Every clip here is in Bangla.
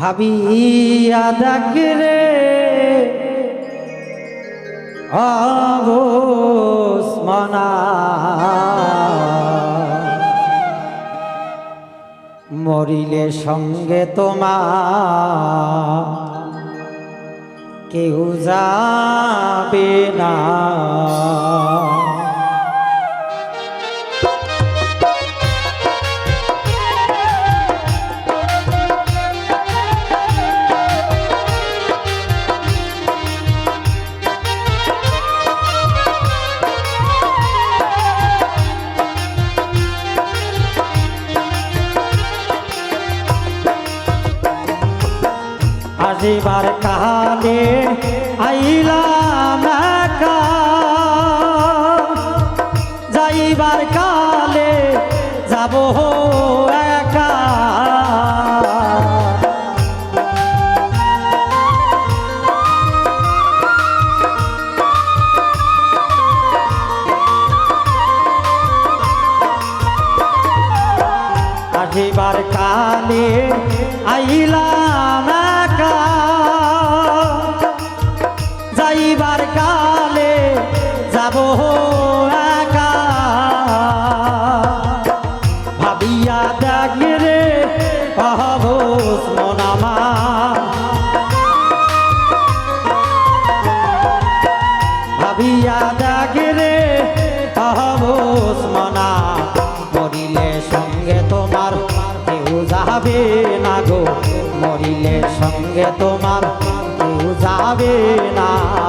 ভাবিয়া অবস মনা। মরিলে সঙ্গে তোমার কেউ যাবে না। আসিবার কালে আইলাম যাইবার কালে যাব একা। কালে আইলাম ভাবিয়া দেখরে অহবস মনামা ভাবিয়া অহবস মনা মরিলে সঙ্গে তোমার কেউ যাবে না গো। মরিলে সঙ্গে তোমার কেউ যাবে না।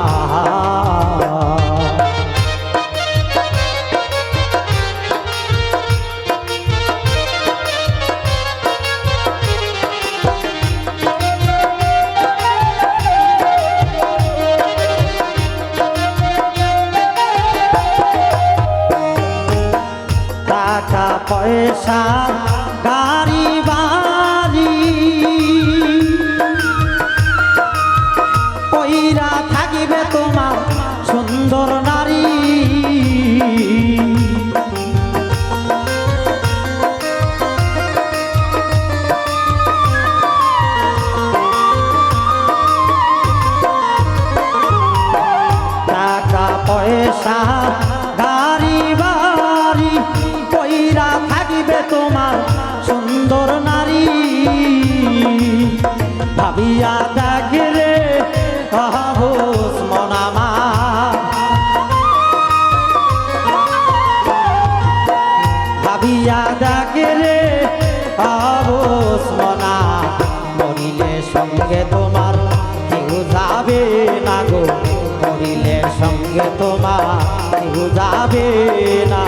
পয়সা ভাবিয়া দেখরে অহবস মনামা ভাবিয়া দেখরে অবস মনা মরিলে সঙ্গে তোমার কেউ যাবে না গো। মরিলে সঙ্গে তোমার কেউ যাবে না।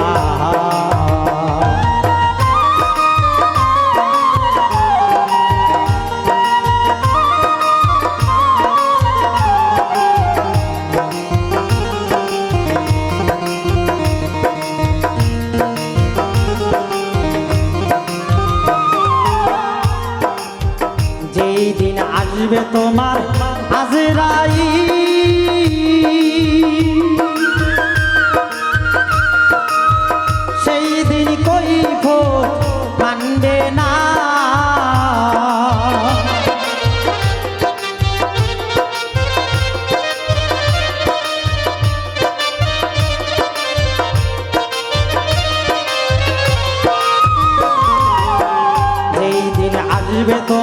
আসবে তোমার আজরাই সেই দিন কইব মানবে না। তোমার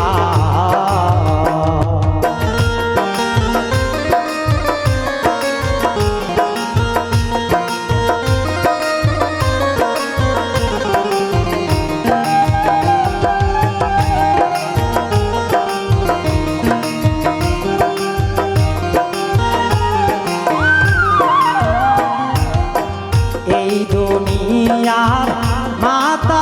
দুনিয়ার মাতা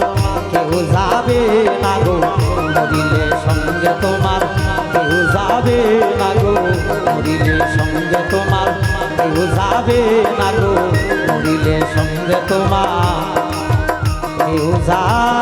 তোমার কেউ যাবে না গো? মরিলে সঙ্গে তোমার কেউ যাবে না গো? মরিলে সঙ্গে তোমার কেউ যাবে